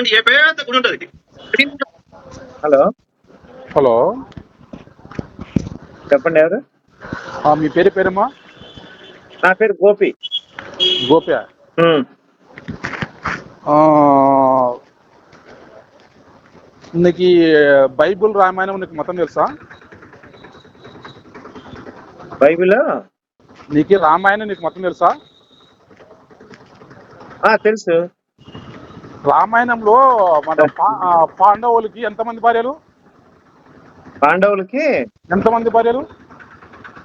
ఉన్నటువంటి ఏ పెద్ద గుడి ఉంటుంది. హలో. హలో. చెప్పండి ఎవరు? ఆ, మీ పేరు పేరమ్మా? నా పేరు గోపి. ఆ, నీకు బైబుల్ రామాయణం నీకు మొత్తం తెలుసా? బైబిల్? నీకు రామాయణం నీకు మొత్తం తెలుసా? ఆ, తెలుసు. రామాయణంలో మన పాండవులకి ఎంతమంది భార్యలు? పాండవులకి ఎంతమంది భార్యలు?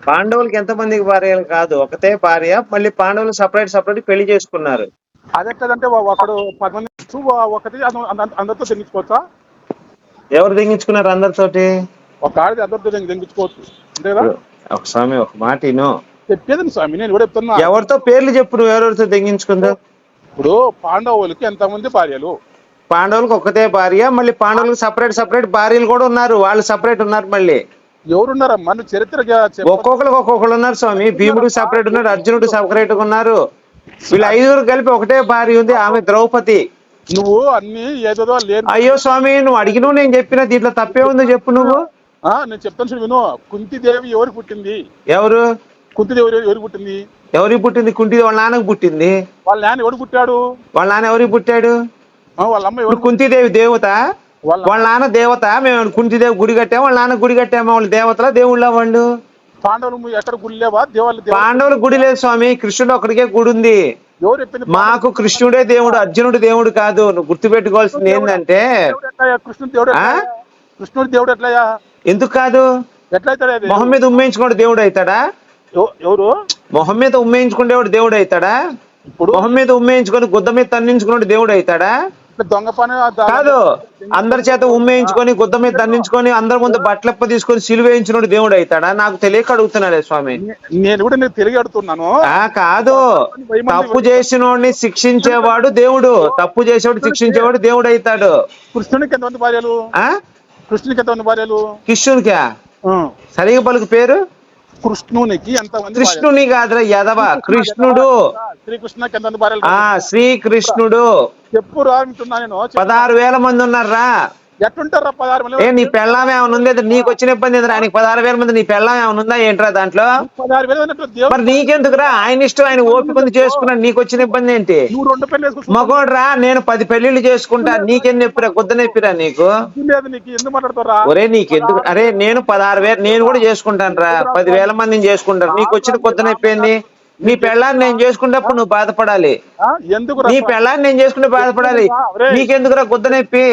పాండవులకి ఎంతమందికి భార్యలు కాదు ఒకతే భార్య మళ్ళీ పాండవులు సపరేట్ సపరేట్ పెళ్ళి చేసుకున్నారు. అదెక్కడంటే ఒకడు పది మంది ఒకటి అంద- అంద- అందరితో తెగించుకోవచ్చా ఎవరు దిగించుకున్నారు అందరితోటి? ఒక ఆడిది అందరితో తెగి- తెగించుకోవచ్చు అంతే కదా? ఒక స్వామి ఒక మాట చెప్పేది స్వామి నేను కూడా చెప్తున్నా. ఎవరితో పేర్లు చెప్పు నువ్వు ఎవరెవరితో దిగించుకుందో ఇప్పుడు పాండవులకి ఎంతమంది భార్యలు? పాండవులకు ఒక్కతే భార్య మళ్ళీ పాండవులకు సపరేట్ సపరేట్ భార్యలు కూడా ఉన్నారు. వాళ్ళు సపరేట్ ఉన్నారు మళ్ళీ. ఎవరున్నారమ్మా? నువ్వు చరిత్ర ఒక్కొక్కరికి ఒక్కొక్కరు ఉన్నారు స్వామి. భీముడు సపరేట్ ఉన్నారు అర్జునుడు సపరేట్గా ఉన్నారు. వీళ్ళు ఐదుగురు కలిపి ఒకటే భార్య ఉంది ఆమె ద్రౌపది. నువ్వు అన్ని ఏదేదో లేని అయ్యో స్వామి నువ్వు అడిగినవు నేను చెప్పిన దీంట్లో తప్పే ఉందో చెప్పు నువ్వు. ఆ, నేను చెప్తాను చూడు విను. కుంతిదేవి ఎవరు పుట్టింది? ఎవరు? కుంతిదేవి ఎవరు- ఎవరు పుట్టింది? ఎవరికి పుట్టింది? కుంటి వాళ్ళ నాన్నకు పుట్టింది. వాళ్ళ నాన్న ఎవరు పుట్టాడు? వాళ్ళ నాన్న ఎవరికి పుట్టాడు? వాళ్ళ అమ్మ ఎవరు కుంతిదేవి దేవత. వాళ్ళ నాన్న దేవత. మేము కుంతిదేవి గుడి కట్టాము? వాళ్ళ నాన్న గుడి కట్టాము? వాళ్ళు దేవతల దేవుళ్ళ వాళ్ళు? పాండవులు ఎక్కడ గుడి లేవా? దేవాళ్ళు దేవ పాండవుల గుడి లేదు స్వామి. కృష్ణుడు ఒక్కడికే గుడి ఉంది. మాకు కృష్ణుడే దేవుడు అర్జునుడు దేవుడు కాదు. నువ్వు గుర్తుపెట్టుకోవాల్సింది ఏంటంటే? కృష్ణుడు దేవుడు? కృష్ణుడు దేవుడు ఎట్లయ్యా ఎందుకు కాదు? ఎట్లయితాడు మొహం మీద ఉమ్మేయించుకోండి దేవుడు అవుతాడా? ఎవరు? మొహం మీద ఉమ్మేయించుకునేవాడు దేవుడు అవుతాడా? ఇప్పుడు మొహం మీద ఉమ్మేయించుకొని గుద్ద మీద తన్నించుకున్నాడు దేవుడు అవుతాడా? దొంగ పని కాదు. అందరి చేత ఉమ్మేయించుకొని గుద్ద మీద తన్నించుకొని అందరి ముందు బట్టలప్ప తీసుకొని సిలువేయించినోడు దేవుడు అవుతాడా? నాకు తెలియక అడుగుతున్నాడే స్వామి. నేను కూడా నేను తిరిగి అడుగుతున్నాను. ఆ కాదు. తప్పు చేసినోడిని శిక్షించేవాడు దేవుడు. తప్పు చేసేవాడు శిక్షించేవాడు దేవుడు అవుతాడు. కృష్ణునికి ఎంతమంది భార్యలు? ఆ? కృష్ణునికి ఎంతమంది భార్యలు? కిష్ణునికా ఆ. సరిగా పలుకు పేరు? కృష్ణునికి ఎంతమంది? కృష్ణుని కాదురా యదవ. కృష్ణుడు. శ్రీకృష్ణకి ఎంతమంది భార్యలు? శ్రీకృష్ణుడు. చెప్పు రా వింటున్నా నేను. పదహారు వేల మంది ఉన్నారా ఎట్లుంటారా పదహారు ఏ నీ పెళ్ళాం ఏమైనా ఉంది? నీకు వచ్చిన ఇబ్బంది ఏందిరా? ఆయనకి పదహారు వేల మంది నీ పెళ్ళాం ఏమైనా ఉందా? ఏంట్రా దాంట్లో? పదహారు వేలు అన్నట్టు దేవుడు మరి నీకెందుకురా? ఆయన ఇష్టం ఆయన ఓపిక ఉంది చేసుకున్నాడు. నీకు వచ్చిన ఇబ్బంది ఏంటి? నువ్వు రెండు పెళ్ళి వేసుకుంటున్నావు మగోడ్రా నేను పది పెళ్ళిళ్ళు చేసుకుంటా. నీకేం చెప్పిరా? గుద్ద నొప్పిరా నీకు? లేదు నీకు ఎందుకు మాట్లాడతారా ఒరే నీకెందుకు? అరే నేను పదహారు వేలు నేను కూడా చేసుకుంటాను రా పది వేల మందిని చేసుకుంటాను. నీకు వచ్చిన కొద్ది నొప్పింది నీ పెళ్ళాన్ని నేను చేసుకున్నప్పుడు నువ్వు బాధపడాలి? ఎందుకు రా నీ పెళ్ళాన్ని నేను చేసుకుంటే బాధపడాలి. నీకెందుకురా గుద్ద నొప్పి?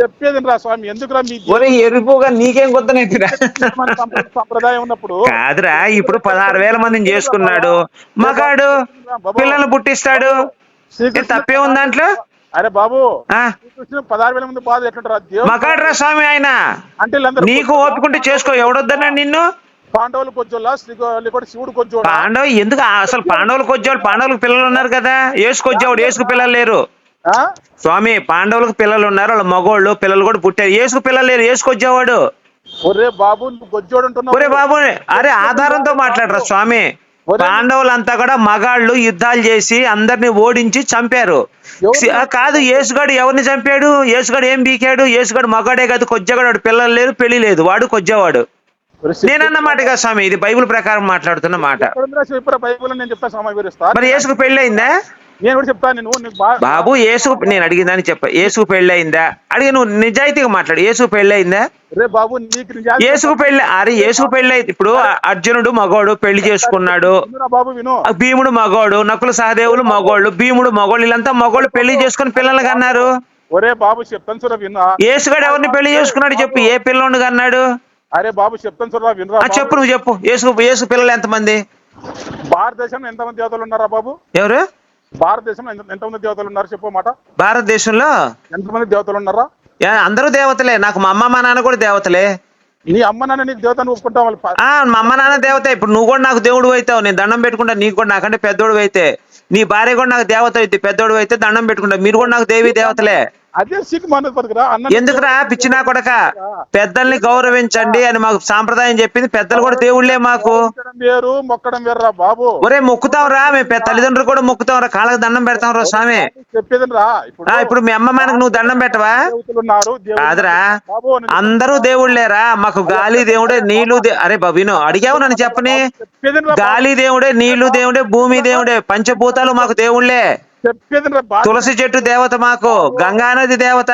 చెప్పేది రా స్వామి ఎందుకురా ఒరే ఎరుపుగా నీకేం గుద్ద నొప్పిరా? సంప్ర- సంప్రదాయం ఉన్నప్పుడు కాదురా ఇప్పుడు పదహారు వేల మందిని చేసుకున్నాడు. మగాడు పిల్లలు పుట్టిస్తాడు. తప్పే ఉంది దాంట్లో అరే బాబు పదహారు వేల మంది బాధ ఎట్లుంటారా? దేవుడు మగాడ్రా స్వామి ఆయన. అంటే నీకు ఓపికంటే చేసుకో ఎవడొద్దన్నా నిన్ను? పాండవులు శ్రీ లేకపోతే శివుడు కొంచెం పాండవ ఎందుకు? అసలు పాండవులకు వచ్చేవాళ్ళు పాండవులకు పిల్లలు ఉన్నారు కదా. ఏసుకొచ్చేవాడు ఏసుకు పిల్లలు లేరు. స్వామి పాండవులకు పిల్లలు ఉన్నారు వాళ్ళ మగోళ్ళు పిల్లలు కూడా పుట్టారు. ఏసుకు పిల్లలు లేరు ఏసుకొచ్చేవాడు ఒరే బాబు గొజ్జోడు ఒరే బాబు అరే ఆధారంతో మాట్లాడరా స్వామి? పాండవులంతా కూడా మగాళ్ళు యుద్ధాలు చేసి అందరిని ఓడించి చంపారు. కాదు యేసుగాడు ఎవరిని చంపాడు? యేసుగాడు ఏం బీకాడు? యేసుగాడు మగాడే కాదు కొజ్జగాడు వాడు పిల్లలు లేరు పెళ్ళి లేదు. వాడు కొజ్జవాడు ఒరే శ్రీ- నేనన్న మాట కదా స్వామి ఇది బైబిల్ ప్రకారం మాట్లాడుతున్న మాట. బైబిల్ నేను చెప్తా సమయం వివరిస్తా. మరి యేసుకు పెళ్ళి అయిందా నేను కూడా చెప్తాను బాబు యేసు నేను అడిగిందని చెప్ప యేసుకు పెళ్ళి అయిందా అడిగి నువ్వు నిజాయితీగా మాట్లాడు యేసుకు పెళ్ళి అయిందా రే బాబు నీకు యేసుకు పెళ్ళి అరే యేసుకు పెళ్ళి అయితే ఇప్పుడు అర్జునుడు మగోడు పెళ్ళి చేసుకున్నాడు. బాబు విను. భీముడు మగోడు నకుల సహదేవులు మగోళ్ళు భీముడు మగోళ్ళు వీళ్ళంతా మగోళ్ళు పెళ్ళి చేసుకుని పిల్లలు కన్నారు. ఒరే బాబు చెప్తాను విన్నా. యేసుగాడు ఎవరిని పెళ్ళి చేసుకున్నాడు చెప్పు ఏ పిల్లోడు కన్నాడు? అరే బాబు చెప్తాను చూరా వినరా చెప్పు నువ్వు చెప్పు. యేసు యేసు పిల్లలు ఎంతమంది? భారతదేశంలో ఎంతమంది దేవతలు ఉన్నారా బాబు? ఎవరు? భారతదేశంలో ఎంత- ఎంతమంది దేవతలు ఉన్నారు చెప్పు మాట? భారతదేశంలో? ఎంతమంది దేవతలు ఉన్నారా? అందరూ దేవతలే. నాకు మా అమ్మ మా నాన్న కూడా దేవతలే. నీ అమ్మ నాన్న నీకు దేవతను ఆ మా అమ్మ నాన్న దేవత. ఇప్పుడు నువ్వు కూడా నాకు దేవుడు అవుతావు. నేను దండం పెట్టుకుంటా నీకు కూడా నాకంటే పెద్దోడు అయితే. నీ భార్య కూడా నాకు దేవత అయితే పెద్దోడు అయితే దండం పెట్టుకుంటా. మీరు కూడా నాకు దేవి దేవతలే. అదే మనది బతుకురా అన్న ఎందుకురా పిచ్చినా కొడక? పెద్దల్ని గౌరవించండి అని మాకు సాంప్రదాయం చెప్పింది. పెద్దలు కూడా దేవుళ్ళే మాకు. మొక్కడం వేరు బాబు. ఒరే మొక్కుతాం రా మేము తల్లిదండ్రులు కూడా మొక్కుతాం రా కాళ్ళకి దండం పెడతాం రా స్వామి. చెప్పేది రా. ఇప్పుడు ఆ, ఇప్పుడు మీ అమ్మ మనకు నువ్వు దండం పెట్టవా? కాదురా. అందరూ దేవుళ్ళేరా. మాకు గాలి దేవుడే నీళ్ళు అరే బాబీను అడిగావు నన్ను చెప్పని? గాలి దేవుడే నీళ్ళు దేవుడే భూమి దేవుడే పంచభూతాలు మాకు దేవుళ్ళే. తులసి చెట్టు దేవత మాకు గంగా నది దేవత.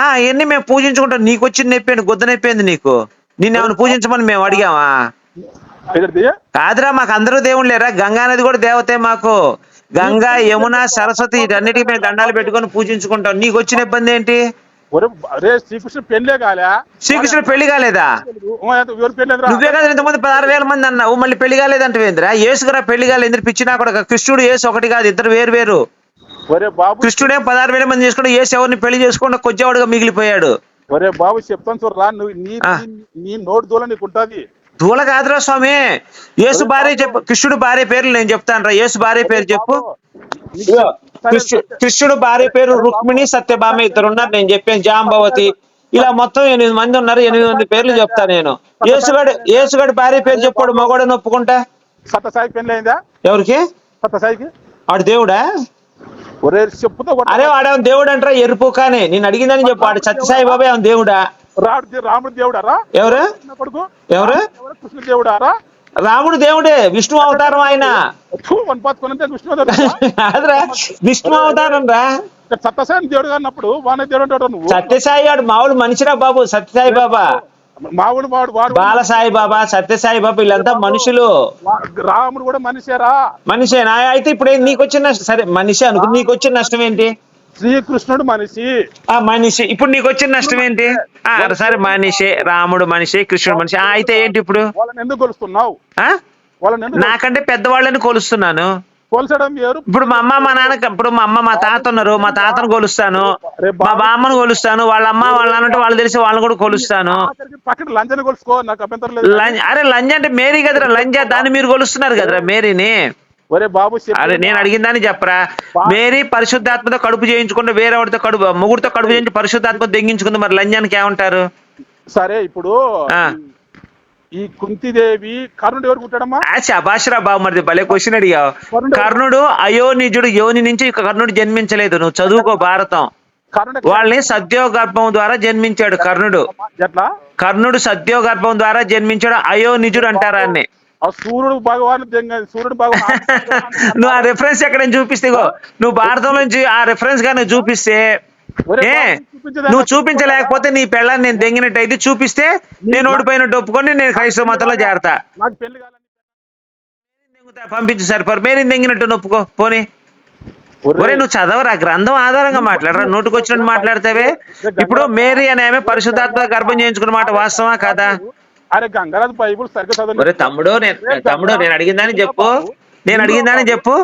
ఆ ఇవన్నీ మేము పూజించుకుంటాం. నీకు వచ్చిన నొప్పి గుద్ద నొప్పింది నీకు? నిన్ను ఏమైనా పూజించమని మేము అడిగామా? కాదురా మాకు అందరూ దేవుళ్ళేరా గంగా నది కూడా దేవతే మాకు. గంగా యమున సరస్వతి వీటన్నిటికీ మేము దండాలు పెట్టుకొని పూజించుకుంటాం. నీకు వచ్చిన ఇబ్బంది ఏంటి? ఒరే రే శ్రీకృష్ణ పెళ్ళే కాలే శ్రీకృష్ణుడు పెళ్ళి కాలేదా ఎవరు పెళ్ళేదిరా నువ్వే కదా ఇంతమంది పదహారు వేల మంది అన్నావు మళ్ళీ పెళ్ళి కాలేదంటవేంద్రా యేసుకురా పెళ్ళి కాలేదు ఎందుకు పిచ్చినా కూడా కృష్ణుడు యేసు ఒకటి కాదు ఇద్దరు వేరు వేరు. ఒరే బాబు కృష్ణుడే పదహారు వేల మంది చేసుకుంటే యేసు ఎవరిని పెళ్ళి చేసుకుంటే కొద్దివాడుగా మిగిలిపోయాడు. ఒరే బాబు చెప్తాను చూడరా నువ్వు నీ. నీ- నీ నోటి దూల నీకు ఉంటది దూల కాదురా స్వామి. యేసు భార్య చెప్పు కృష్ణుడు భార్య పేర్లు నేను చెప్తాను రా. యేసు భార్య పేరు చెప్పు. కృష్ణుడు భార్య పేరు రుక్మిణి సత్యభామ ఇద్దరు ఉన్నారు. నేను చెప్పాను జాంబవతి. ఇలా మొత్తం ఎనిమిది మంది ఉన్నారు. ఎనిమిది మంది పేర్లు చెప్తా నేను. యేసుగడు యేసుగడు భార్య పేరు చెప్పాడు. మగోడని ఒప్పుకుంటా? సత్యసాయి పెళ్ళి అయిందా ఎవరికి? సత్యసాయికి వాడు దేవుడా? అరే వాడేమో దేవుడు అంటారా ఎరుపు కానీ. నేను అడిగిందని చెప్పు. వాడు సత్యసాయి బాబా ఏమో దేవుడా? దే- రాముడు దేవుడారా? ఎవరు? కొడుకు? ఎవరు? ఎవరు? కృష్ణ దేవుడారా? రాముడు దేవుడే విష్ణు అవతారం ఆయన. విష్ణు కాదురా విష్ణు అవతారం రా. సత్యసాయి దేవుడు అన్నప్పుడు వాన దేవుడు నువ్వు. సత్యసాయి వాడు మామూలు మనిషిరా బాబు సత్యసాయి బాబా. మావుడు వాడు వాడు బాలసాయి బాబా సత్యసాయి బాబా వీళ్ళంతా మనుషులు. రాముడు కూడా మనిషేరా? మనిషే నా అయితే ఇప్పుడు నీకు వచ్చిన నష్టం సరే మనిషి అనుకో నీకు వచ్చిన నష్టం ఏంటి? శ్రీకృష్ణుడు మనిషి. ఆ మనిషి. ఇప్పుడు నీకు వచ్చిన నష్టం ఏంటి? ఆ సరే మనిషి రాముడు మనిషి కృష్ణుడు మనిషి. ఆ అయితే ఏంటి ఇప్పుడు? వాళ్ళని ఎందుకు కొలుస్తున్నావు? ఆ? వాళ్ళని ఎందుకు నాకంటే పెద్దవాళ్ళని కొలుస్తున్నాను. కొలచడం వేరు. ఇప్పుడు మా అమ్మ మా నాన్న ఇప్పుడు మా అమ్మ మా తాత ఉన్నారు. మా తాతను కొలుస్తాను. మా బామ్మను కొలుస్తాను. వాళ్ళ అమ్మ వాళ్ళ నాన్న ఉంటే వాళ్ళు తెలిసి వాళ్ళని కూడా కొలుస్తాను. ఆఖరికి పక్కన లంచని కొలుసుకో నాకు అభ్యంతరం లేదు. లంజ్ అరే లంజ్ అంటే మేరీ కదరా లంజ దాన్ని మీరు కొలుస్తున్నారు కదరా మేరీని. ఒరే బాబు. అరే నేను అడిగిన దాన్ని చెప్పరా? మేరీ పరిశుద్ధాత్మతో కడుపు చేయించుకుంటే వేరే వాడితో కడుపు ముగ్గురితో కడుపు చేయించి పరిశుద్ధాత్మ దెంగించుకుంది మరి లంజానికి ఏమంటారు? సరే ఇప్పుడు. ఈ కుంతిదేవి కర్ణుడు ఎవరు పుట్టాడమ్మా ఆ శబాషరా బాబు మరి భలే క్వశ్చన్ అడిగావు. కర్ణుడు అయోనిజుడు యోని నుంచి కర్ణుడు జన్మించలేదు నువ్వు చదువుకో భారతం. కర్ణుడు వాళ్ళని సద్యోగర్భం ద్వారా జన్మించాడు కర్ణుడు. ఎట్లా? కర్ణుడు సద్యోగర్భం ద్వారా జన్మించాడు అయోనిజుడు అంటారా అన్ని ఆ సూర్యుడు భగవాన్ సూర్యుడు భగవాన్ నువ్వు ఆ రెఫరెన్స్ ఎక్కడ చూపిస్తే నువ్వు భారతం నుంచి ఆ రెఫరెన్స్గా నువ్వు చూపిస్తే? నువ్వు చూపించలేకపోతే నీ పెళ్ళాన్ని నేను దెంగినట్టు అయితే చూపిస్తే నేను ఓడిపోయినట్టు ఒప్పుకొని నేను క్రైస్తవ మతంలో చేరతా పంపించు సరిపోరు మేరీ దెంగినట్టు నొప్పుకో? పోనీ. ఒరే, నువ్వు చదవరా? గ్రంథం ఆధారంగా మాట్లాడరా? నోటుకు వచ్చినట్టు మాట్లాడతావే? ఇప్పుడు మేరీ అనే ఆమె పరిశుద్ధాత్మ గర్భం చేయించుకున్న మాట వాస్తవా కాదా? అరే గంగరాజు బైబుల్ సరిగ్గా చదవండి ఒరే తమ్ముడు నేను తమ్ముడు నేను అడిగిందని చెప్పు. నేను అడిగిందని చెప్పు.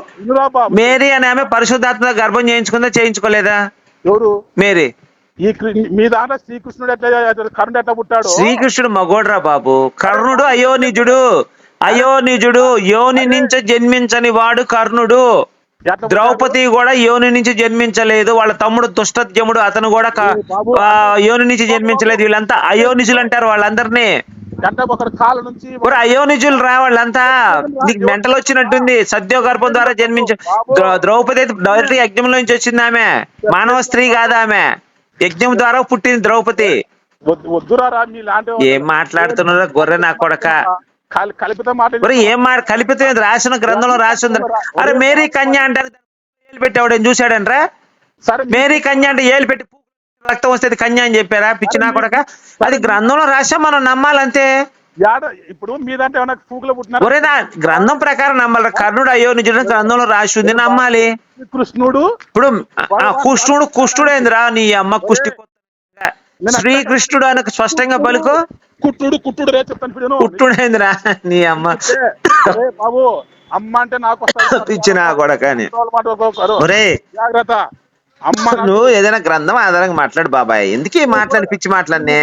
మేరీ అనే ఆమె పరిశుద్ధాత్మ గర్భం చేయించుకుందా చేయించుకోలేదా? ఎవరు? మేరీ. ఈ మీ దాంట్లో శ్రీకృష్ణుడు ఎట్లా కర్ణుడు ఎట్లా పుట్టాడు? శ్రీకృష్ణుడు మగోడ్రా బాబు. కర్ణుడు అయోనిజుడు. అయోనిజుడు యోని నుంచి జన్మించని వాడు కర్ణుడు. ద్రౌపది కూడా యోని నుంచి జన్మించలేదు. వాళ్ళ తమ్ముడు దుష్టత్యముడు అతను కూడా యోని నుంచి జన్మించలేదు. వీళ్ళంతా అయోనిజులు అంటారు వాళ్ళందరినీ. అంటే ఒకరి కాళ్ళ నుంచి అయోనిజులు రా వాళ్ళంతా. నీకు మెంటల్ వచ్చినట్టుంది. సద్యోగర్భం ద్వారా జన్మించ ద్రౌ- ద్రౌపది అయితే డైరెక్ట్ యజ్ఞంలో నుంచి వచ్చింది ఆమె. మానవ స్త్రీ కాదు ఆమె. యజ్ఞం ద్వారా పుట్టింది ద్రౌపది. ఏం మాట్లాడుతున్నారో గొర్రె నా కొడక? కల్- కల్పిత మాట ఏం మాట కలిపితే రాసిన గ్రంథంలో రాసి ఉంది అరే మేరీ కన్య పెట్టాడు ఏం చూశాడంట్రా? సరే మేరీ కన్య అంటే ఏలు పెట్టి రక్తం వస్తే కన్య అని చెప్పారా? పిచ్చి నా కొడక? అది గ్రంథంలో రాసా మనం నమ్మాలంతే. ఇప్పుడు మీ దాంట్లో ఏమైనా పూకులు పుట్టినారు గ్రంథం ప్రకారం నమ్మాలి కర్ణుడు అయ్యో నిజంగా గ్రంథంలో రాసి ఉంది నమ్మాలి. కృష్ణుడు ఇప్పుడు కుష్టుడు కుష్టుడేందిరా నీ అమ్మ కుష్టి శ్రీకృష్ణుడు అని స్పష్టంగా పలుకు. కుట్టుడు కుట్టుడు రే చెప్తాను. కుట్టుడేందిరా నీ అమ్మ. బాబు అమ్మ అంటే నాకు వస్తుంది. పిచ్చి నా కొడకని వాళ్ళ మాట ఒక్కొక్కరు. ఒరే జాగ్రత్త. నువ్వు ఏదైనా గ్రంథం ఆధారంగా మాట్లాడు బాబాయ్. ఎందుకు ఈ మాట్లాడి పిచ్చి మాట్లాడినే?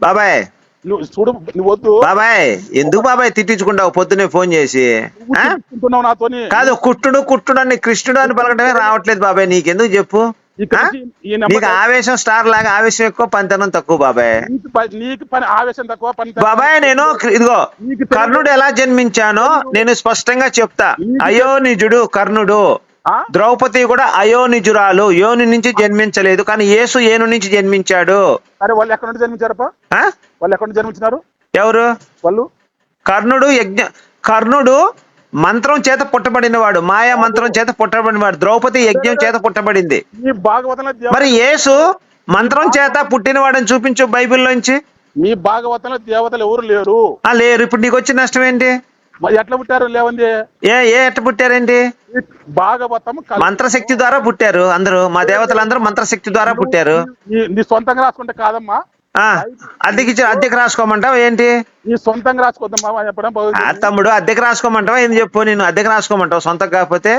బాబాయ్. నువ్వు చూడు నువ్వు వద్దు. బాబాయ్ ఎందుకు బాబాయ్ తిట్టించుకుంటావు? పొద్దునే ఫోన్ చేసి కాదు కుట్టుడు కుట్టుడు అని కృష్ణుడు అని పలకటమే రావట్లేదు బాబాయ్. నీకెందుకు చెప్పు? నీకు ఆవేశం స్టార్ లాగా ఆవేశం ఎక్కువ పంతనం తక్కువ బాబాయ్. నీకు పని ఆవేశం తక్కువ. బాబాయ్ నేను ఇదిగో. కర్ణుడు ఎలా జన్మించానో నేను స్పష్టంగా చెప్తా. నీకు అయోనిజుడు కర్ణుడు? ద్రౌపది కూడా అయోనిజురాలు యోని నుంచి జన్మించలేదు కానీ యేసు ఏను నుంచి జన్మించాడు. అరే వాళ్ళు ఎక్కడ నుండి జన్మించారప్ప? ఆ? వాళ్ళు ఎక్కడ జన్మించినారు? ఎవరు? వాళ్ళు? కర్ణుడు యజ్ఞ కర్ణుడు మంత్రం చేత పుట్టబడినవాడు మాయా మంత్రం చేత పుట్టబడినవాడు ద్రౌపది యజ్ఞం చేత పుట్టబడింది. మరి యేసు మంత్రం చేత పుట్టినవాడని చూపించు బైబిల్లోంచి. మీ భాగవతంలో దేవతలు ఎవరు లేరు? ఆ లేరు. ఇప్పుడు నీకు వచ్చిన నష్టం ఏంటి? ఎట్లా పుట్టారు లేవండి ఏ ఏ ఎట్ట పుట్టారేంటి ఈ భాగవతం మంత్రశక్తి ద్వారా పుట్టారు అందరూ. మా దేవతలందరూ మంత్రశక్తి ద్వారా పుట్టారు. నీ- సొంతంగా రాసుకుంటే కాదమ్మా. అద్దెకి అద్దెకి రాసుకోమంటావా ఏంటి? నీ సొంతంగా బాగోదు. తమ్ముడు అద్దెకి రాసుకోమంటావా ఏం చెప్పు? నేను అద్దెకి రాసుకోమంటావు సొంతం కాకపోతే?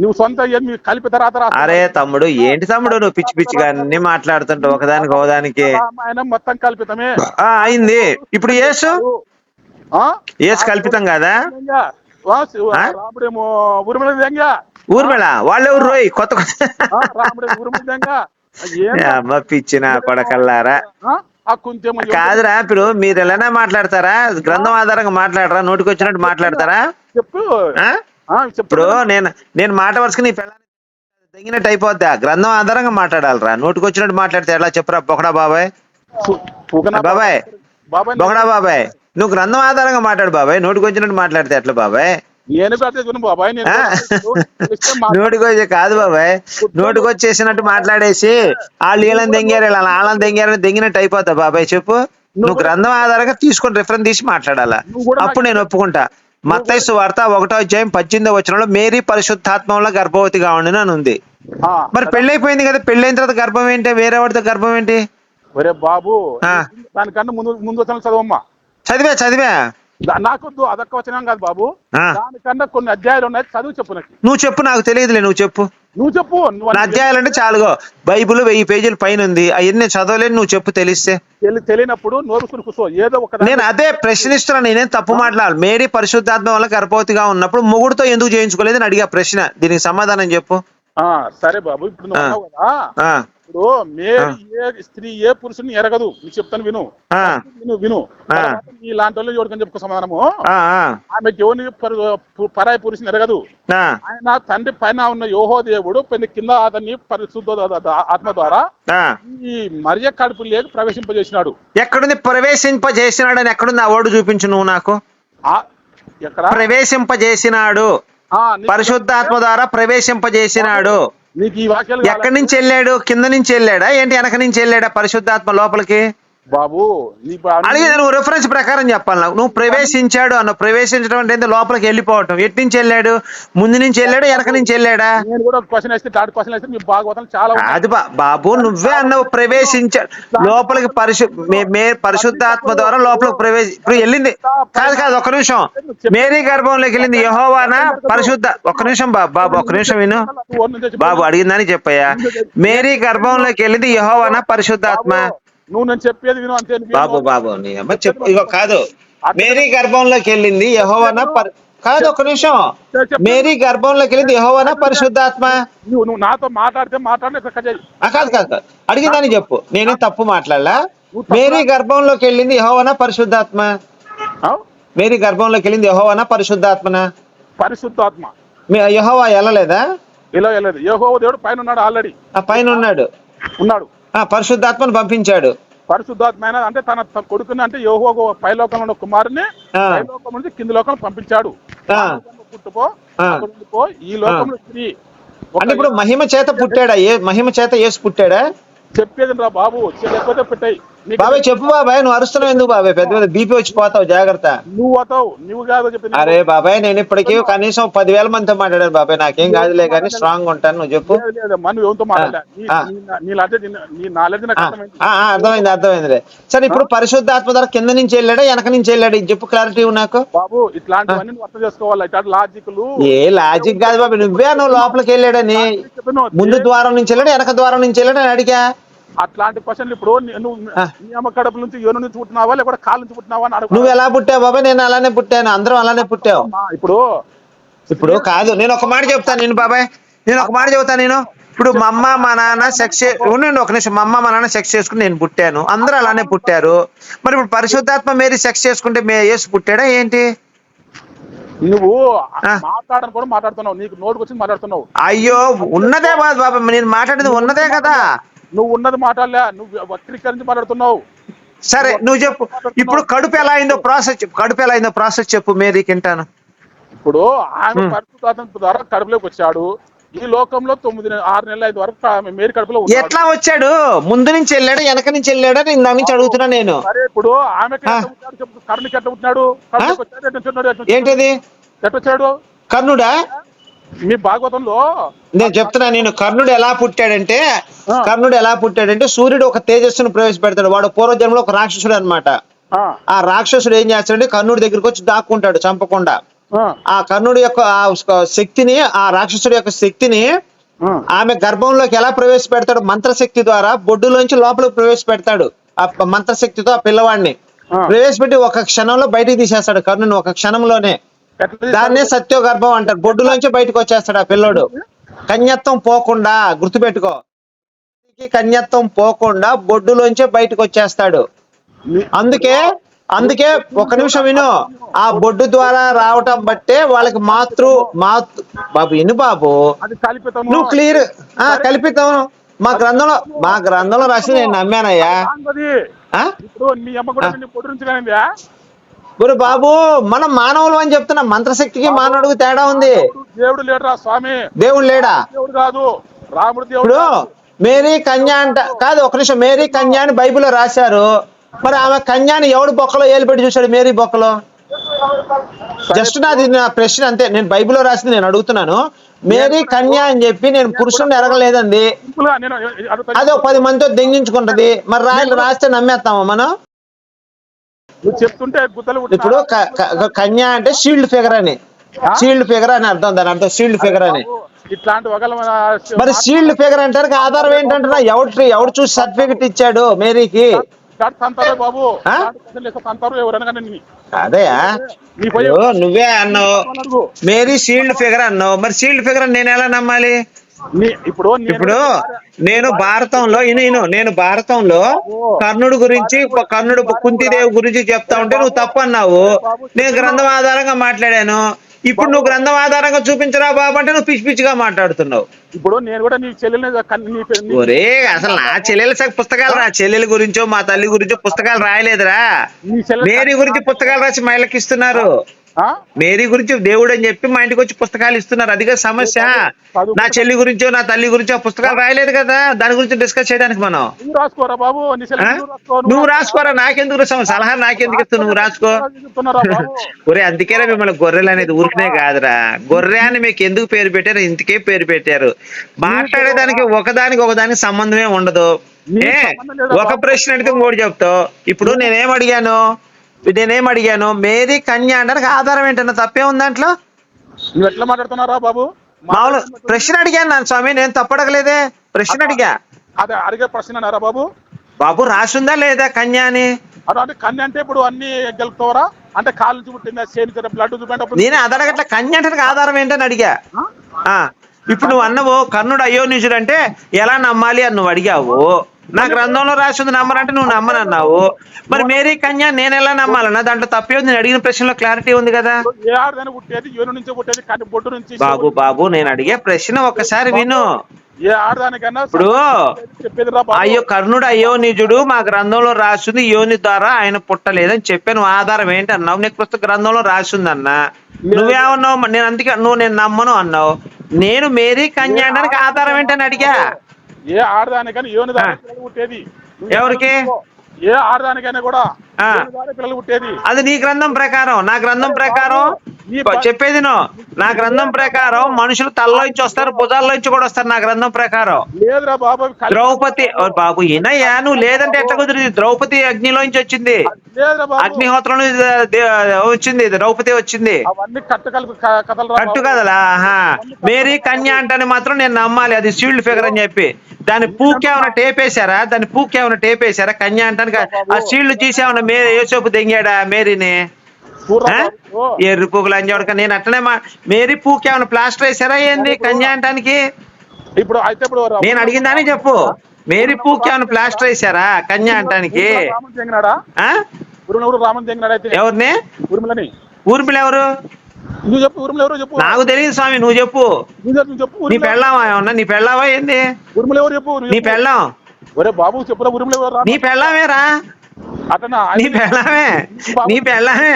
నువ్వు సొంత కలిపి తర్వాత. అరే తమ్ముడు ఏంటి తమ్ముడు? నువ్వు పిచ్చి పిచ్చిగా అన్ని మాట్లాడుతుంటావు ఒకదానికి ఒకదానికి. మొత్తం కల్పితమే. అయింది. ఇప్పుడు యేసు యేసు కల్పితం కాదా? రాముడేమో వ్యంగ్య. ఊర్మిళ? వాళ్ళెవరు రోయ్? కొత్త కొత్త. పిచ్చిన కొడకల్లారా. కాదురా ఇప్పుడు మీరు ఎలానే మాట్లాడతారా? గ్రంథం ఆధారంగా మాట్లాడరా? నోటికి వచ్చినట్టు మాట్లాడతారా? చెప్పు. ఇప్పుడు నేను నేను మాట వరుసకి నీ పిల్లని తెగినట్టు అయిపోద్దా? గ్రంథం ఆధారంగా మాట్లాడాలరా. నోటికి వచ్చినట్టు మాట్లాడితే ఎలా చెప్పురా? బొకడా బాబాయ్. బాబాయ్. బొకడా బాబాయ్. నువ్వు గ్రంథం ఆధారంగా మాట్లాడు బాబాయ్. నోటికి వచ్చినట్టు మాట్లాడితే ఎట్లా బాబాయ్? నేను పెడితే విను బాబాయ్ నేను ఆ? తెలిస్తే మా- నోటికి వచ్చి కాదు బాబాయ్. నోటికి వచ్చేసినట్టు మాట్లాడేసి వాళ్ళు వీళ్ళని దెంగారు ఇలా వాళ్ళని దెంగారని దెంగినట్టు అయిపోతా బాబాయ్ చెప్పు. నువ్వు గ్రంథం ఆధారంగా తీసుకొని రిఫరెన్స్ తీసి మాట్లాడాలా? అప్పుడు నేను ఒప్పుకుంటా. మత్తైసు వార్త ఒకటో అధ్యాయం పద్దెనిమిదో వచనంలో మేరీ పరిశుద్ధాత్మంలో గర్భవతిగా ఉండిన అని ఉంది. మరి పెళ్ళైపోయింది కదా పెళ్ళైన తర్వాత గర్భం ఏంటి? వేరే వాడితో గర్భం ఏంటి? ఒరే బాబు. దానికన్నా ముందు ముందు చదవమ్మా. చదివా చదివా. నాకొద్దు అదొక్క వచనం కాదు బాబు. దానికన్నా కొన్ని అధ్యాయాలు ఉన్నాయి చదువు చెప్పు నాకు. నువ్వు చెప్పు నాకు తెలియదులే నువ్వు చెప్పు. నువ్వు చెప్పు నా అధ్యాయాలు అంటే చాలుగో. బైబిల్ వెయ్యి పేజీల పైన ఉంది. అవన్నీ చదవలేని నువ్వు చెప్పు తెలిస్తే. తెలి- తెలియనప్పుడు నోరుకుని కూర్చో. ఏదో ఒక నేను అదే ప్రశ్నిస్తున్నాను నేనేం తప్పు మాట్లాడాలి మేరీ పరిశుద్ధాత్మ వల్ల గర్భవతిగా ఉన్నప్పుడు మొగుడుతో ఎందుకు చేయించుకోలేదు అని అడిగా ప్రశ్న. దీనికి సమాధానం చెప్పు. సరే బాబు ఇప్పుడు ఇప్పుడు మేరీ ఏ స్త్రీ ఏ పురుషుని ఎరగదు. నీకు చెప్తాను విను. విను విను. నీ లాంటి వాళ్ళు ఎవరికని చెప్పుకో సమాధానము? ఆ, ఆ, ఆమెకి ఎవరిని పరాయి పురుషుని ఎరగదు. ఆయన తండ్రి పైన ఉన్న యోహో దేవుడు కింద అతన్ని పరిశుద్ధ ఆత్మ ద్వారా. ఈ మరియ కడుపు లేక ప్రవేశింపజేసినాడు. ఎక్కడుంది? ప్రవేశింపజేసినాడని ఎక్కడుంది? ఆ ఓడు చూపించు నువ్వు నాకు. ఎక్కడ? ప్రవేశింపజేసినాడు. పరిశుద్ధాత్మ ద్వారా ప్రవేశింపజేసినాడు. నీకు ఈ వాక్యాలు ఎక్కడి నుంచి వెళ్ళాడు? కింద నుంచి వెళ్ళాడా? ఏంటి వెనక నుంచి వెళ్ళాడా పరిశుద్ధాత్మ లోపలికి? బాబు అలాగే నువ్వు రిఫరెన్స్ ప్రకారం చెప్పాలి నాకు. నువ్వు ప్రవేశించాడు అన్న ప్రవేశించడం అంటే? లోపలికి వెళ్ళిపోవటం. ఎటు నుంచి వెళ్ళాడు? ముందు నుంచి వెళ్ళాడా? వెనక నుంచి వెళ్ళాడా? నేను కూడా క్వశ్చన్ వేస్తే థర్డ్ క్వశ్చన్ వేస్తే మీ భాగవతం చాలా. అది బా- బాబు నువ్వే అన్నావు ప్రవేశించాడు లోపలికి పరిశు పరిశుద్ధాత్మ ద్వారా లోపలికి ప్రవేశ ఇప్పుడు వెళ్ళింది. కాదు కాదు ఒక్క నిమిషం. మేరీ గర్భంలోకి వెళ్ళింది యహోవానా? పరిశుద్ధ ఒక్క నిమిషం బాబు బాబు ఒక్క నిమిషం విను. బాబు అడిగిందని చెప్పయ్యా. మేరీ గర్భంలోకి వెళ్ళింది యహోవానా? పరిశుద్ధాత్మ? నువ్వు నేను చెప్పేది విను అంతే బాబు. బాబు నీ అమ్మ చెప్పు. ఇగో కాదు. మేరీ గర్భంలోకి వెళ్ళింది యహోవానా పరి కాదు ఒక నిమిషం. మేరీ గర్భంలోకి వెళ్ళింది యహోవానా పరిశుద్ధాత్మ. నువ్వు నువ్వు నాతో మాట్లాడితే మాట్లాడి ఇక్కడ చేయి ఆ, కాదు కాదు కాదు. అడిగిందని చెప్పు. నేనేం తప్పు మాట్లాడలా? మేరీ గర్భంలోకి వెళ్ళింది యహోవానా పరిశుద్ధాత్మ? మేరీ గర్భంలోకి వెళ్ళింది యహోవానా పరిశుద్ధాత్మనా? పరిశుద్ధాత్మ. మీ యహోవా వెళ్ళలేదా? ఇలా వెళ్ళదు యహో దేవుడు పైన ఉన్నాడు ఆల్రెడీ. ఆ పైన ఉన్నాడు. ఉన్నాడు. పరిశుద్ధాత్మను పంపించాడు. పరిశుద్ధాత్మ అంటే తన కొడుకుని అంటే యహో పైలోకంలో ఉన్న కుమారుని. పైలోకం నుంచి కింది లోకం పంపించాడు. పుట్టుకో? ఈ లోకంలో స్త్రీ అంటే ఇప్పుడు మహిమ చేత పుట్టాడా? ఏ మహిమ చేత యేసు పుట్టాడా? చెప్పేది రా బాబు లేకపోతే పెట్టాయి. బాబాయ్ చెప్పు బాబాయ్ నువ్వు అరుస్తున్నావు ఎందుకు బాబాయ్? పెద్ద పెద్ద బీపీ వచ్చి పోతావు జాగ్రత్త. నువ్వు అవుతావు నువ్వు కాదు చెప్పి అరే బాబాయ్ నేను ఇప్పటికీ కనీసం పదివేల మందితో మాట్లాడాను బాబాయ్ నాకేం కాదులే కానీ స్ట్రాంగ్ ఉంటాను నువ్వు చెప్పు. అర్థమైంది. అర్థమైందిలే. సరే ఇప్పుడు పరిశుద్ధాత్మ ద్వారా కింద నుంచి వెళ్ళాడా వెనక నుంచి వెళ్ళాడు? ఇది చెప్పు క్లారిటీ నాకు. బాబు ఇట్లాంటివన్నీ నువ్వు అర్థం చేసుకోవాలి. లాజిక్లు ఏ లాజిక్ కాదు బాబు నువ్వే నువ్వు లోపలికి వెళ్ళాడని. ముందు ద్వారం నుంచి వెళ్ళాడు వెనక ద్వారం నుంచి వెళ్ళాడు అని అడిగా. అట్లాంటి క్వశ్చన్లు ఇప్పుడు నువ్వు. నీ అమ్మ కడుపు నుంచి యోను నుంచి పుట్టినావా లేకపోతే కాలు నుంచి పుట్టినావా అని నువ్వు ఎలా పుట్టావు బాబాయ్ నేను అలానే పుట్టాను. అందరం అలానే పుట్టావు. ఇప్పుడు ఇప్పుడు కాదు నేను ఒక మాట చెప్తాను నేను బాబాయ్. నేను ఒక మాట చెబుతాను నేను. ఇప్పుడు మా అమ్మ మా నాన్న సెక్స్ ఉండండి ఒక నిమిషం. మా అమ్మ మా నాన్న సెక్స్ చేసుకుని నేను పుట్టాను. అందరూ అలానే పుట్టారు. మరి ఇప్పుడు పరిశుద్ధాత్మ మేరీ సెక్స్ చేసుకుంటే మే యేసు పుట్టాడా? ఏంటి? నువ్వు. మాట్లాడని కూడా మాట్లాడుతున్నావు. నీకు నోటుకు వచ్చి మాట్లాడుతున్నావు. అయ్యో ఉన్నదే బాబు బాబా. నేను మాట్లాడేది ఉన్నదే కదా. నువ్వు ఉన్నది మాట్లాడలే నువ్వు వక్రీకరించి మాట్లాడుతున్నావు. సరే నువ్వు చెప్పు. ఇప్పుడు కడుపు ఎలా అయిందో ప్రాసెస్ చెప్పు కడుపు ఎలా అయిందో ప్రాసెస్ చెప్పు మేరీకి వింటాను ఇప్పుడు ఆమె. పరిశుద్ధాత్మ ద్వారా కడుపులోకి వచ్చాడు. ఈ లోకంలో తొమ్మిది ఆరు నెలల ఐదు వరకు ఆమె మేరీ కడుపులో. ఎట్లా వచ్చాడు? ముందు నుంచి వెళ్ళాడా వెనక నుంచి వెళ్ళాడా? నేను నుంచి అడుగుతున్నా నేను. సరే ఇప్పుడు ఆమెకి ఆ. ఎట్లా పుట్టాడు చెప్పు. కర్ణికి ఎట్లా? ఏంటిది? ఎట్లా వచ్చాడు? కర్ణుడా? మీ భాగవతంలో నేను చెప్తున్నా నేను కర్ణుడు ఎలా పుట్టాడంటే. కర్ణుడు ఎలా పుట్టాడంటే సూర్యుడు ఒక తేజస్సును ప్రవేశపెడతాడు. వాడు పూర్వజన్మలో ఒక రాక్షసుడు అన్నమాట. ఆ, రాక్షసుడు ఏం చేస్తాడంటే కర్ణుడి దగ్గరికి వచ్చి దాక్కుంటాడు చంపకుండా. ఆ, కర్ణుడి యొక్క ఆ శక్తిని ఆ రాక్షసుడి యొక్క శక్తిని. ఆమె గర్భంలోకి ఎలా ప్రవేశపెడతాడు? మంత్రశక్తి ద్వారా బొడ్డులోంచి లోపలికి ప్రవేశపెడతాడు. ఆ మంత్రశక్తితో ఆ పిల్లవాడిని. ప్రవేశపెట్టి ఒక క్షణంలో బయటికి తీసేస్తాడు కర్ణుని ఒక క్షణంలోనే. దాన్నే చేశాడు? సత్య గర్భం అంటారు. బొడ్డులోంచి బయటకు వచ్చేస్తాడు ఆ పిల్లోడు. కన్యత్వం పోకుండా గుర్తుపెట్టుకో. కన్యత్వం పోకుండా బొడ్డులోంచే బయటకు వచ్చేస్తాడు. అందుకే అందుకే ఒక నిమిషం విను. ఆ బొడ్డు ద్వారా రావటం బట్టే వాళ్ళకి మాతృ మాతృ బాబు విను బాబు. నువ్వు క్లియర్. ఆ కల్పితం. మా గ్రంథంలో మా గ్రంథంలో రాసి నేను నమ్మానయ్యా. గురు బాబు మనం మానవులు అని చెప్తున్నా. మంత్రశక్తికి మానవుడికి తేడా ఉంది. దేవుడు లేడురా స్వామి? దేవుడు లేడా? దేవుడు కాదు. రాముడు దేవుడు మేరీ కన్య అంట కాదు ఒక నిమిషం. మేరీ కన్య అని బైబిల్లో రాశారు. మరి ఆమె కన్యాని ఎవడు బొక్కలో ఏలు పెట్టి చూశాడు? మేరీ బొక్కలో? జస్ట్ నాది నా ప్రశ్న అంతే. నేను బైబిల్లో రాసింది నేను అడుగుతున్నాను. మేరీ కన్య అని చెప్పి నేను పురుషుని ఎరగలేదండి. అది ఒక పది మందితో దెంగించుకుంటది. మరి రాయలు రాస్తే నమ్మేస్తామా మనం? నువ్వు చెప్తుంటే గుద్దలు ఇప్పుడు కన్య అంటే షీల్డ్ ఫిగర్ అని. షీల్డ్ ఫిగర్ అని అర్థం దాని అర్థం షీల్డ్ ఫిగర్ అని. ఇట్లాంటి ఒకళ్ళ మరి షీల్డ్ ఫిగర్ అంటారు ఆధారం ఏంటంటున్నా? ఎవడు ఎవడు చూసి సర్టిఫికెట్ ఇచ్చాడు మేరీకి? అదయా ఓ, నువ్వే అన్నావు. మేరీ షీల్డ్ ఫిగర్ అన్నావు. మరి షీల్డ్ ఫిగర్ నేను ఎలా నమ్మాలి? ఇప్పుడు నేను- ఇప్పుడు నేను భారతంలో ఇను నేను భారతంలో కర్ణుడు గురించి కర్ణుడు కుంతిదేవి గురించి చెప్తా ఉంటే నువ్వు తప్పు అన్నావు. నేను గ్రంథం ఆధారంగా మాట్లాడాను. ఇప్పుడు నువ్వు గ్రంథం ఆధారంగా చూపించరా బాబు అంటే నువ్వు పిచ్చి పిచ్చిగా మాట్లాడుతున్నావు. ఇప్పుడు నేను కూడా నీ నీ- ఒరే అసలు నా చెల్లెల పుస్తకాలు రా. చెల్లెల గురించో మా తల్లి గురించో పుస్తకాలు రాయలేదురా. నీ చెల్లెలు మేరీ గురించి పుస్తకాలు రాసి మహిళకి ఇస్తున్నారు? మేరీ గురించి దేవుడు అని చెప్పి మా ఇంటికి వచ్చి పుస్తకాలు ఇస్తున్నారు. అదిగా సమస్య. నా చెల్లి గురించో నా తల్లి గురించో పుస్తకాలు రాయలేదు కదా. దాని గురించి డిస్కస్ చేయడానికి మనం. నువ్వు రాసుకోరా బాబు? నువ్వు రాసుకో నువ్వు రాసుకోరా? నాకెందుకు సలహా నాకెందుకు ఇస్తావు నువ్వు రాసుకో? ఒరే అందుకేనా మిమ్మల్ని గొర్రెలు అనేది ఊరికనే కాదురా. గొర్రె అని మీకు ఎందుకు పేరు పెట్టారు ఇంతకే పేరు పెట్టారు. మాట్లాడేదానికి ఒకదానికి ఒకదానికి సంబంధమే ఉండదు. ఏ? ఒక ప్రశ్న అడిగితే ఇంకోటి చెప్తావు. ఇప్పుడు నేనేం అడిగాను? నేనేం అడిగాను? మేరీ కన్య అనడానికి ఆధారం ఏంటన్నా? తప్పే ఉంది దాంట్లో? నువ్వు ఎట్లా మాట్లాడుతున్నారా బాబు? మామూలు ప్రశ్న అడిగాను నాన్న స్వామి నేను తప్పడగలేదే. ప్రశ్న అడిగా. అదే అడిగే ప్రశ్న అన్నారా బాబు? బాబు రాసుందా లేదా కన్య అని? అటు కన్య అంటే ఇప్పుడు అన్ని గెలుపుతావరా? అంటే కాలు నుంచి పుట్టిందా చేని బ్లడ్ చూపెట్టినప్పుడు నేను అదడగట్ల కన్య అంటే ఆధారం ఏంటని అడిగా. ఆ ఇప్పుడు నువ్వు అన్నవు కర్ణుడు అయోనిజుడు అంటే ఎలా నమ్మాలి అని నువ్వు అడిగావు. నా గ్రంథంలో రాసింది నమ్మరంటే నువ్వు నమ్మనన్నావు. మరి మేరీ కన్య నేను ఎలా నమ్మాలన్నా? దాంట్లో తప్పే ఉంది నేను అడిగిన ప్రశ్నలో క్లారిటీ ఉంది కదా. బాబు బాబు నేను అడిగే ప్రశ్న ఒక్కసారి విను. ఇప్పుడు అయ్యో కర్ణుడు అయోనిజుడు మా గ్రంథంలో రాసింది యోని ద్వారా ఆయన పుట్టలేదని చెప్పాను. ఆధారం ఏంటి అన్నావు? నీకు పుస్తక గ్రంథంలో రాసింది అన్న. నువ్వేమన్నావు? నేను అందుకే నువ్వు నేను నమ్మను అన్నావు. నేను మేరీ కన్య అనడానికి ఆధారం ఏంటని అడిగా? ఏ ఆడదానికైనా దాని పిల్లలు పుట్టేది? ఎవరికి? ఏ ఆడదానికైనా కూడా పిల్లలు పుట్టేది? అది నీ గ్రంథం ప్రకారం నా గ్రంథం ప్రకారం. చెప్పేది. నా గ్రంథం ప్రకారం మనుషులు తలలోంచి వస్తారు భుజాల్లోంచి కూడా వస్తారు నా గ్రంథం ప్రకారం. లేదురా బాబు ద్రౌపది బాబు ఈనయ్యా నువ్వు లేదంటే ఎట్లా కుదిరింది? ద్రౌపది అగ్నిలోంచి వచ్చింది. అగ్నిహోత్రం వచ్చింది ద్రౌపది వచ్చింది. కట్ట. కదలా. మేరీ కన్య అంటని మాత్రం నేను నమ్మాలి. అది షీల్డ్ ఫిగర్ అని చెప్పి. దాని పూకేమన్నా టేప్ వేసారా దాని పూకేమన్నా టేప్ వేసారా కన్య అంటానికి ఆ షీల్డ్ తీసేమన్నా మే యేసోపు దెంగాడా మేరీని? ఎర్రి పూకులు అంజోడక నేను అట్లనే మా మేరీ పూకేమన్నా ప్లాస్టర్ వేసారా ఏంది కన్య అంటానికి? ఇప్పుడు అయితే ఇప్పుడు నేను అడిగిందని చెప్పు. మేరీ పూకేమన్నా ప్లాస్టర్ వేసారా కన్య అంటానికి? ఎవరిని? ఉరుములని ఊర్మిళ ఎవరు? నువ్వు చెప్పు ఉరుములు ఎవరు చెప్పు. నాకు తెలియదు స్వామి నువ్వు చెప్పు. నువ్వు చెప్పు నీ పెళ్ళావా ఏమన్నా? నీ పెళ్ళావా ఏంది? ఉరుములు ఎవరు చెప్పు నీ. పెళ్ళాం? ఒరే బాబు చెప్పురా ఉరుములు ఎవరు నీ పెళ్ళామేరా? అతనా నీ పెళ్ళామే నీ పెళ్ళామే.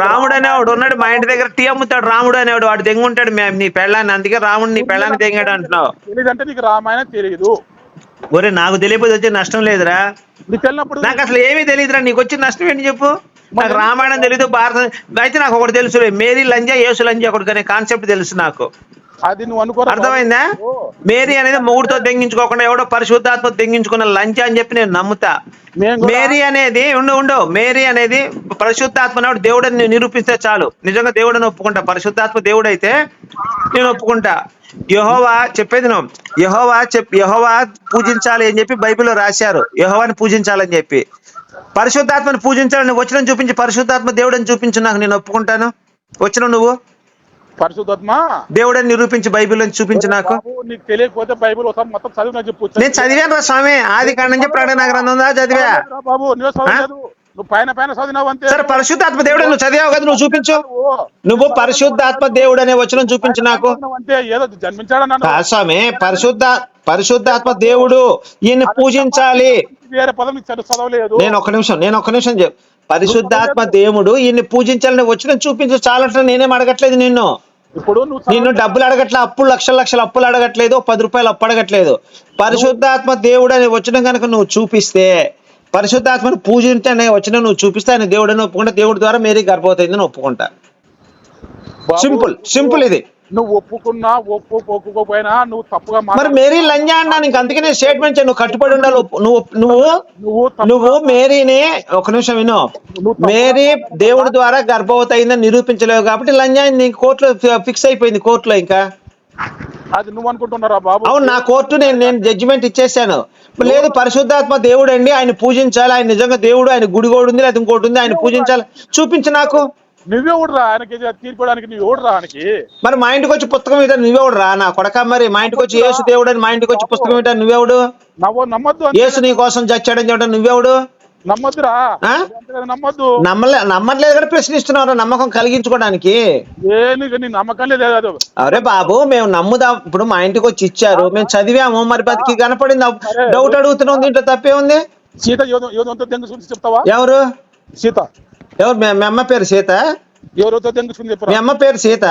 రాముడు అనేవాడు ఉన్నాడు మా ఇంటి దగ్గర టీ అమ్ముతాడు రాముడు అనేవాడు వాడు దెంగుంటాడు మేము నీ పెళ్ళాన్ని అందుకే రాముడు నీ పెళ్ళాన్ని దెంగాడు అంటున్నావు. తెలియదంటే నీకు రామాయణం తెలియదు ఒరే నాకు తెలియకపోతే వచ్చే నష్టం లేదురా. నీకు అసలు ఏమీ తెలియదురా నీకు వచ్చిన నష్టం ఏంటి చెప్పు? నాకు రామాయణం తెలీదు భారతం అయితే నాకు ఒకటి తెలుసు మేరీ లంజా యేసు లంజా ఒకటి అనే కాన్సెప్ట్ తెలుసు నాకు. అది నువ్వు అనుకోరా అర్థమైందా. మేరీ అనేది మొగుడుతో దెంగించుకోకుండా ఎవడో పరిశుద్ధాత్మ దెంగించుకున్న లంచా అని చెప్పి నేను నమ్ముతా. మేరీ అనేది ఉండు ఉండు. మేరీ అనేది పరిశుద్ధాత్మ దేవుడని నిరూపిస్తే చాలు. నిజంగా దేవుడని ఒప్పుకుంటా. పరిశుద్ధాత్మ దేవుడైతే నేను ఒప్పుకుంటా. యహోవా చెప్పేది నువ్వు. యహోవా చెప్ యహోవా పూజించాలి అని చెప్పి బైబిల్లో రాశారు. యహోవాని పూజించాలని చెప్పి. పరిశుద్ధాత్మని పూజించాలని వచ్చిన చూపించి పరిశుద్ధాత్మ దేవుడని చూపించు నాకు నేను ఒప్పుకుంటాను. వచ్చిన నువ్వు? పరిశుద్ధాత్మ దేవుడని నిరూపించి బైబిల్లో చూపించు నాకు. నీకు తెలియకపోతే బైబిల్ ఒకసారి మొత్తం చదివి నాకు చెప్పు. నేను చదివాను రా స్వామి. ఆది కాండం నుంచి ప్రకటన గ్రంథం చదివా? బాబు నువ్వే చదవలేదు నువ్వు పైన పైన చదివినావు అంతే. సరే పరిశుద్ధాత్మ దేవుడు నువ్వు చదివావు కదా నువ్వు చూపించు. నువ్వు పరిశుద్ధాత్మ దేవుడు అనే వచనం చూపించు నాకు. అంతే ఏదో జన్మించాడన్నాను కాదు స్వామి పరిశుద్ధ పరిశుద్ధాత్మ దేవుడు ఈయన్ని పూజించాలి. వేరే పదం చదవలేదు. నేను ఒక నిమిషం నేను ఒక నిమిషం చెప్పు. పరిశుద్ధాత్మ దేవుడు ఈయన్ని పూజించాలని వచ్చిన చూపించు చాలంటే నేనేం అడగట్లేదు నిన్ను. ఇప్పుడు నిన్ను. డబ్బులు అడగట్లే అప్పులు లక్షల లక్షల అప్పులు అడగట్లేదు పది రూపాయలు అప్పు అడగట్లేదు. పరిశుద్ధాత్మ దేవుడు అని వచ్చిన కనుక నువ్వు చూపిస్తే పరిశుద్ధాత్మను పూజించనే వచ్చిన నువ్వు చూపిస్తే ఆయన దేవుడు అని ఒప్పుకుంటా దేవుడి ద్వారా మేరీ గర్భవతైందని ఒప్పుకుంటా. సింపుల్ సింపుల్ ఇది. నువ్వు ఒప్పుకున్నా ఒప్పు ఒప్పుకోకపోయినా నువ్వు తప్పుగా మరి. మేరీ లంజా అన్నా నీకు అందుకే నేను స్టేట్మెంట్. నువ్వు కట్టుబడి ఉండాలి నువ్వు నువ్వు నువ్వు నువ్వు మేరీని ఒక నిమిషం విను. మేరీ దేవుడి ద్వారా గర్భవతి అయిందని నిరూపించలేవు కాబట్టి లంజా నీ కోర్టులో ఫిక్స్ అయిపోయింది కోర్టులో ఇంకా. అది నువ్వు అనుకుంటున్నారా బాబు? అవును నా కోర్టు నేను నేను జడ్జిమెంట్ ఇచ్చేసాను. లేదు పరిశుద్ధాత్మ దేవుడు అండి ఆయన పూజించాలి ఆయన నిజంగా దేవుడు ఆయన గుడి కూడా ఉంది లేదా ఇంకోటి ఉంది ఆయన పూజించాలి. చూపించు నాకు. నువ్వే ఊడరా ఆయనకి తీర్పడానికి నువ్వు ఊడరా ఆయనకి. మరి మా ఇంటికి వచ్చి పుస్తకం ఇవ్వడం నువ్వెవడు రా నా కొడక మరి. మా ఇంటికి వచ్చి యేసు దేవుడు అని మా ఇంటికి వచ్చి పుస్తకం ఇవ్వడం నువ్వెవడు నవ్వు నమ్మద్దు. యేసు నీ కోసం చచ్చాడని చెప్పడం నువ్వెవడు నమ్మద్దురా. నమ్మద్దు. నమ్మలే నమ్మట్లేదు కదా ప్రశ్నిస్తున్నారు నమ్మకం కలిగించుకోవడానికి. నమ్మకం లేదు అరే బాబు మేము నమ్ముదాం. ఇప్పుడు మా ఇంటికి వచ్చి ఇచ్చారు. మేము చదివాము. మరి బతికి కనపడింది? డౌట్ అడుగుతున్నాం దీంట్లో తప్పే ఉంది సీత ఎవరు? సీత. ఎవరు మీ అమ్మ పేరు సీత? ఎవరితో మీ అమ్మ పేరు సీత?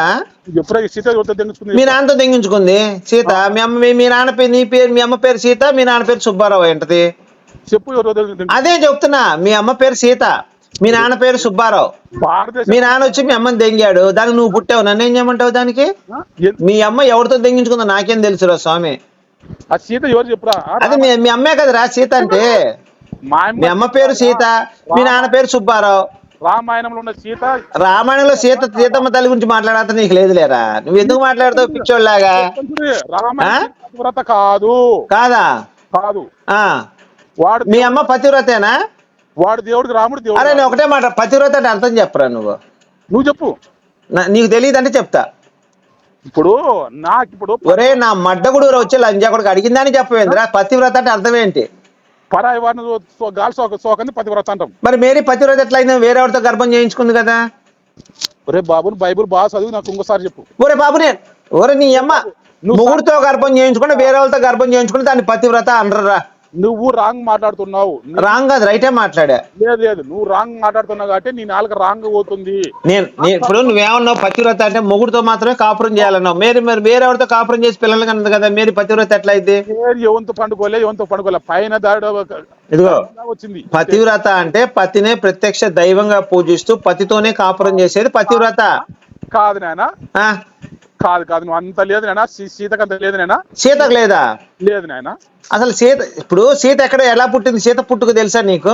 ఎప్పుడో సీత ఎవరితో మీ నాన్నతో దెంగించుకుంది. సీత మీ అమ్మ మీ- నాన్న పేరు నీ పేరు మీ అమ్మ పేరు సీత మీ నాన్న పేరు సుబ్బారావు ఏంటది? చెప్పు ఎవరితో అదే చెప్తున్నా మీ అమ్మ పేరు సీత మీ నాన్న పేరు సుబ్బారావు. మీ నాన్న వచ్చి మీ అమ్మని దెంగాడు దానికి నువ్వు పుట్టావు నన్ను ఏం చేయమంటావు దానికి? మీ అమ్మ ఎవరితో దెంగించుకుందో నాకేం తెలుసురా స్వామి? సీత ఎవరు చెప్పురా? అది మీ అమ్మే కదరా సీత అంటే? మీ అమ్మ పేరు సీత మీ నాన్న పేరు సుబ్బారావు. రామాయణంలో ఉన్న సీత రామాయణంలో సీత సీతమ్మ తల్లి గురించి మాట్లాడాత నీకు లేదు లేరా? నువ్వు ఎందుకు మాట్లాడతావు పిచ్చోళ్ళలాగా? రామాయణ కాదు. కాదా? కాదు. ఆ. వాడు మీ అమ్మ పతివ్రతేనా? వాడు దేవుడికి రాముడు అరే నేను దేవుడు ఒకటే మాట పతివ్రత అంటే అర్థం చెప్పరా నువ్వు? నువ్వు చెప్పు. నీకు తెలియదు అంటే చెప్తా. ఇప్పుడు నాకు ఇప్పుడు ఒరే నా మడ్డగుడు వచ్చి లంజాకుడికి అడిగిందని చెప్పవేంద్రా? పతివ్రత అంటే అర్థం ఏంటి? పరాయి సో- గాలి సోక సోకంది పతివ్రత అంటాం మరి మేరీ పతివ్రత ఎట్లయిందో వేరేవాడితో గర్భం చేయించుకుంది కదా? ఒరే బాబు బైబుల్ బాగా చదివి నాకు ఇంకోసారి చెప్పు. ఒరే బాబు నేను ఒరే నీ అమ్మ మొగుడుతో గర్భం చేయించుకుంటే వేరే వాళ్ళతో గర్భం చేయించుకుంటే దాన్ని పతివ్రత అనరా నువ్వు రాంగ్ మాట్లాడుతున్నావు. రాంగ్ కాదు రైటే మాట్లాడా? లేదు లేదు నువ్వు రాంగ్ మాట్లాడుతున్నావు కాబట్టి నీ నాలుగు రాంగ్ పోతుంది. నేను నేను ఇప్పుడు నువ్వేమన్నావు పతివ్రత అంటే మొగుడుతో మాత్రమే కాపురం చేయాలన్నావు. మేరీ మరి వేరే ఎవరితో కాపురం చేసి పిల్లలు కన్నది కదా? మేరీ పతివ్రత ఎట్లా పేరు ఎవంతో పండుకోలే ఎవంతో పండుకోలే. పైన దాడి ఇదిగో వచ్చింది. పతివ్రత అంటే పతినే ప్రత్యక్ష దైవంగా పూజిస్తూ పతితోనే కాపురం చేసేది పతివ్రత. కాదు నాయన. ఆ? కాదు కాదు. నువ్వు అంత లేదు నాయన. సీతకు అంత లేదు నాయన. సీతకు లేదా? లేదు నాయన. అసలు సీత ఇప్పుడు సీత ఎక్కడ ఎలా పుట్టింది? సీత పుట్టుక తెలుసా నీకు?